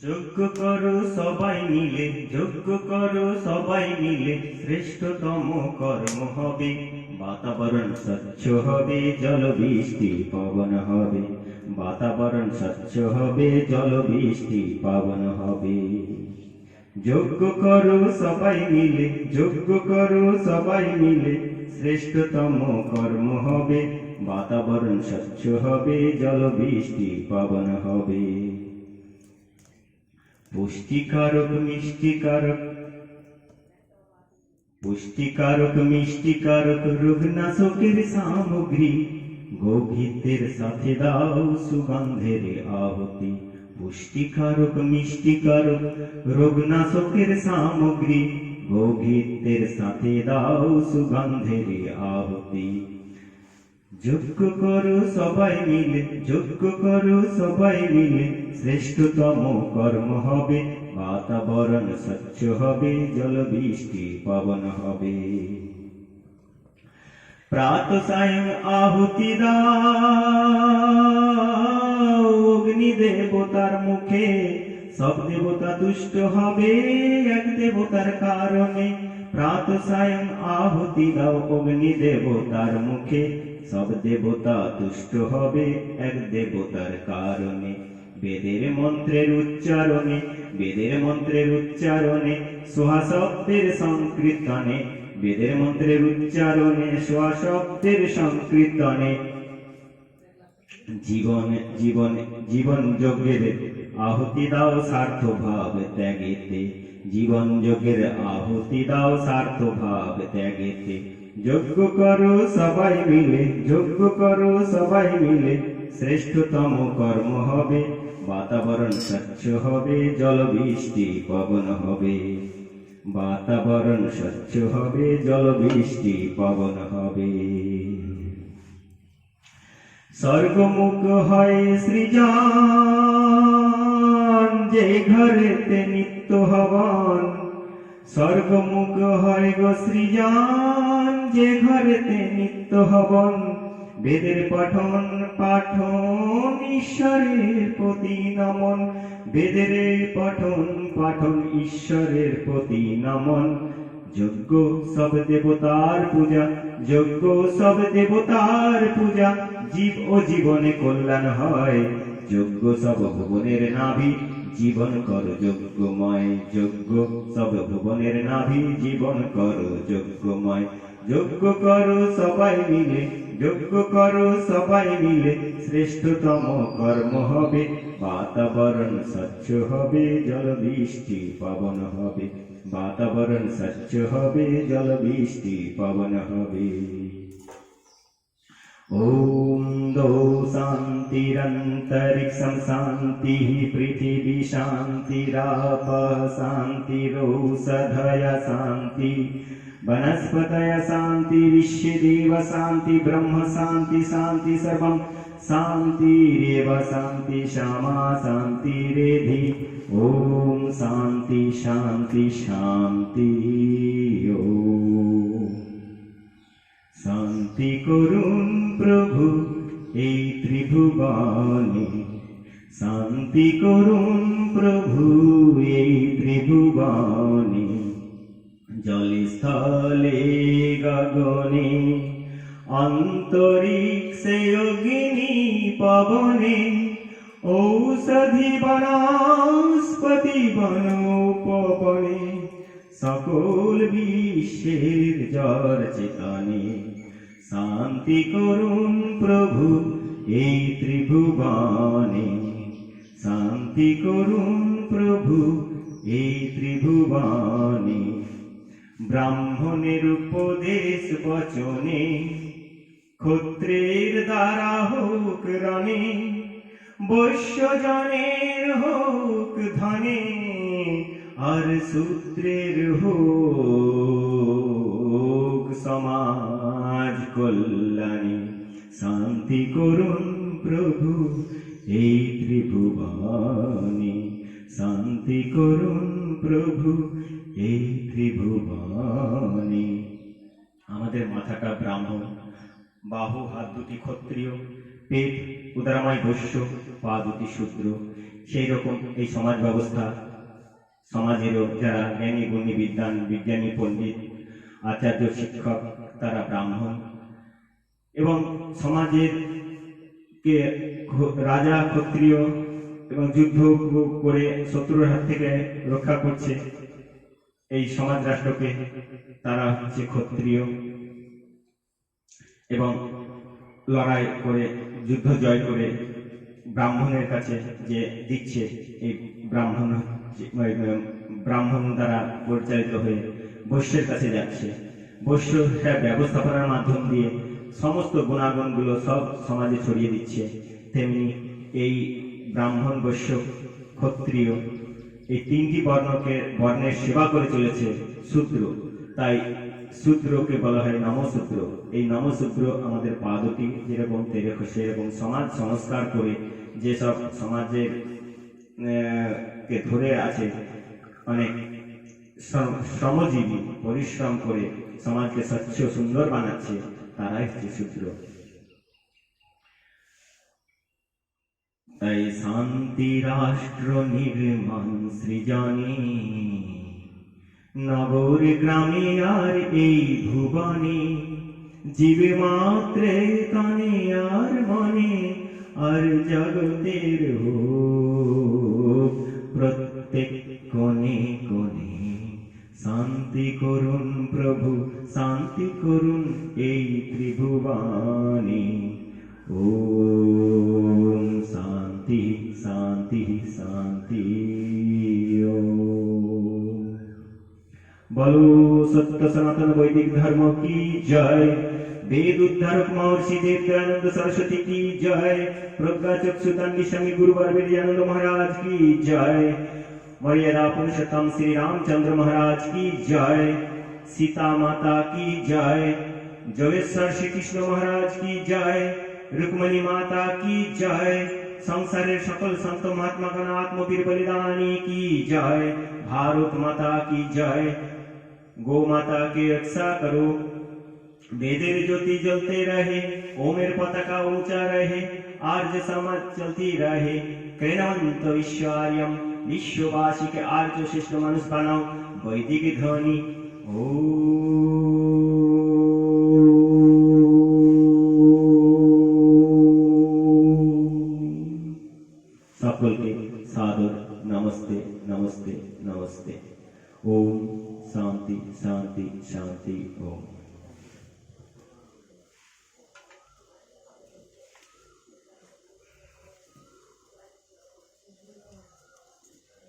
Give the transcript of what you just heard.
যোগ্য করো সবাই মিলে, যোগ্য করো সবাই মিলে, শ্রেষ্ঠতম কর্ম হবে। বাতাবরণ স্বচ্ছ হবে জল বৃষ্টি পবন হবে। বাতাবরণ স্বচ্ছ হবে জল বৃষ্টি পবন হবে। যোগ্য করো সবাই মিলে, যোগ্য করো সবাই মিলে, শ্রেষ্ঠতম কর্ম হবে। বাতাবরণ স্বচ্ছ হবে জল বৃষ্টি পবন হবে। পুষ্টিকারক, মিষ্টিকারক। পুষ্টিকারক, মিষ্টিকারক, রোগনাশকের সামগ্রী। গৌঘিতের সাথে দাও সুগন্ধের আহতি। পুষ্টিকারক, মিষ্টিকারক, রোগনাশকের সামগ্রী। গৌঘিতের সাথে দাও সুগন্ধের আহতি। যোগ্য করো সবাই মিলে, যোগ্য করো সবাই মিলে, শ্রেষ্ঠতম কর্ম হবে, বাতাবরণ স্বচ্ছ হবে জল বৃষ্টি পবন হবে। প্রাত সায়ং আহুতি অগ্নি দেবতার মুখে, সব দেবতা তুষ্ট হবে, এক দেবতার কারণে। প্রাত সায়ং আহুতি দাও, অগ্নি দেবতার মুখে সব দেবতা তুষ্ট হবে এক দেবতার কারণে। বেদের মন্ত্রের উচ্চারণে, বেদের মন্ত্রের উচ্চারণে শব্দের সংকীর্তনে, বেদের মন্ত্রের উচ্চারণে শব্দের সংকীর্তনে। জীবন জীবন জীবন যজ্ঞের আহুতি দাও স্বার্থ ভাব ত্যাগেতে। জীবন যজ্ঞের আহুতি দাও স্বার্থ ভাব ত্যাগেতে। যজ্ঞ করো সবাই মিলে যজ্ঞ করো সবাই মিলে। শ্রেষ্ঠতম কর্ম হবে, বাতাবরণ স্বচ্ছ হবে জল বৃষ্টি পবন হবে। বাতাবরণ স্বচ্ছ হবে জল বৃষ্টি পবন হবে। স্বর্গমুখ হয় সৃজন, যে ঘরেতে নিত্য হবন। স্বর্গমুখ হয় গো সৃজন যে ঘরেতে নিত্য হবন, বেদের পঠন, পাঠন, ঈশ্বরের প্রতি নমন। বেদের পঠন, পাঠন, ঈশ্বরের প্রতি নমন। যজ্ঞ সব দেবতার পূজা যজ্ঞ সব দেবতার পূজা, জীব ও জীবনে কল্যাণ হয়। যজ্ঞ সব ভুবনের নাভি, জীবন কর যজ্ঞময় যজ্ঞ সব ভুবনের নাভি, জীবন কর যজ্ঞময় যজ্ঞ করো সবাই মিলে যজ্ঞ করো সবাই মিলে শ্রেষ্ঠতম কর্ম হবে বাতাবরণ স্বচ্ছ হবে জল বৃষ্টি পবন হবে বাতাবরণ স্বচ্ছ হবে জল বৃষ্টি পবন হবে ॐ दो शान्तिरन्तरिक्षं शान्तिः पृथिवी शान्तिराप शान्तिरोषधय शान्ति वनस्पतय शान्ति विश्वदेव शान्ति ब्रह्म शान्ति शान्ति सर्वं शान्तिरेव शान्ति क्षमा शान्तिरेधि ॐ शान्ति शान्ति शान्ति ॐ শান্তি করুন প্রভু এই ত্রিভুবনে শান্তি করুন প্রভু এই ত্রিভুবনে জলে স্থলে গগনে, অন্তরিক্ষে অগ্নি পবনে, ঔষধি বনস্পতি বনোপবনে, সকল বিশ্বের জ্বর চেতনে, শান্তি করুন প্রভু এই ত্রিভুবনে, শান্তি করুন প্রভু এই ত্রিভুবনে। ব্রাহ্মণের উপদেশ বচনে, ক্ষত্রের দ্বারা হোক রণে বৈশ্যজনের হোক ধনে, আর সূত্রের হোক সমাজ কল্যাণী শান্তি করুন প্রভু এই ত্রিভুবনে, শান্তি করুন প্রভু এই ত্রিভুবনে। আমাদের মাথাটা ব্রাহ্মণ, বাহু, হাত দুটি ক্ষত্রিয়, পেট উদারাময় বৈশ্য, পা দুটি শূদ্র। সেই রকম এই সমাজ ব্যবস্থা সমাজেরও যারা জ্ঞানী, গুণী বিদ্যান বিজ্ঞানী, পণ্ডিত, আচার্য, শিক্ষক, তারা ব্রাহ্মণ। এবং সমাজের কে রাজা, ক্ষত্রিয় এবং যুদ্ধ করে শত্রুর হাত থেকে রক্ষা করছে এই সমাজ রাষ্ট্রকে, তারা হচ্ছে ক্ষত্রিয়। এবং লড়াই করে, যুদ্ধ জয় করে ব্রাহ্মণের কাছে যে দিচ্ছে এই ব্রাহ্মণ ব্রাহ্মণ দ্বারা পরিচালিত হয়ে বৈশ্যের কাছে যাচ্ছে। বৈশ্য সেটা ব্যবস্থাপনার মাধ্যম দিয়ে সমস্ত গুণাগুণগুলো সব সমাজে ছড়িয়ে দিচ্ছে। তেমনি এই ব্রাহ্মণ বৈশ্য, ক্ষত্রিয়। এই তিনটি বর্ণকে, বর্ণের সেবা করে চলেছে শূদ্র। তাই শূদ্রকে বলা হয় নমশূদ্র। এই নমশূদ্র আমাদের পা দুটি যেরকম তেরকম সেরকম সমাজ সংস্কার করে যেসব সমাজের কে ধরে আছে অনেক শ্রমজীবী, পরিশ্রম করে সমাজকে স্বচ্ছ, সুন্দর বানাচ্ছে, তারাই হচ্ছে শূদ্র। তাই শান্তি রাষ্ট্র নির্মাণ সৃজনে। নগর গ্রামে আর এই ভুবনে, জীবে মাত্রে কানে আর মনে, আর জগতের হোক প্রত্যেক কোণে কোণে। শান্তি করুন প্রভু, শান্তি করুন दियो बोलो सत्य सनातन वैदिक धर्म की जय। वेद उद्धार महर्षि देवदयानंद सरस्वती की जय। प्रज्ञा चक्षुदान शमी गुरु अरविंद महाराज की जय। मर्यादा पुरुषोत्तम श्री रामचंद्र महाराज की जय। सीता माता की जय। जवेश्वर श्री कृष्ण महाराज की जय। रुक्मणी माता की जय। সংসারের সকল সন্ত মহাত্মা গণ আত্মবীর বলিদানী কি জয় ভারত মাতা की जय गो माता की रक्षा करो वेदेर ज्योति जलते रहे ओमेर पताका ऊंचा रहे आर्य समाज चलती रहे कैनवंत विश्वार्यम विश्ववासी के आर्य श्रेष्ठ मनुष्य बनाओ वैदिक ध्वनि నమస్తే నమస్తే. ఓం శాంతి శాంతి శాంతి ఓం.